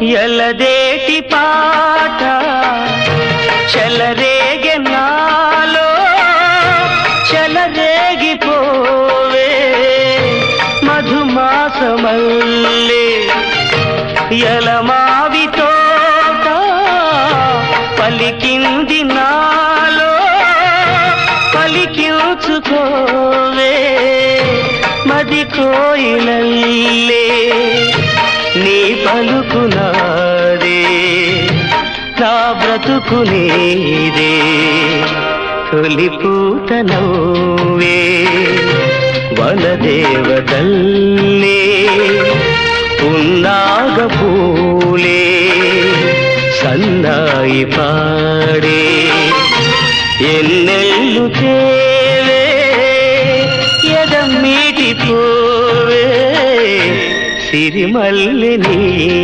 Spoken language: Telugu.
ఎలదేటి పాట చెలరేగె నాలో చెలరేగిపోవే మధుమాసమల్లే ఎలమావి తోట పలికింది నాలో పలికించుకోవే మది కోయిలల్లే. పలుకునాదే నా బ్రతుకు నీదే తొలి పూత నవ్వే వనదేవతల్లే ఉన్నాగ పూలే సన్నాయి పాడే ఎన్నెళ్ళు తేవే సిరిమల్లిని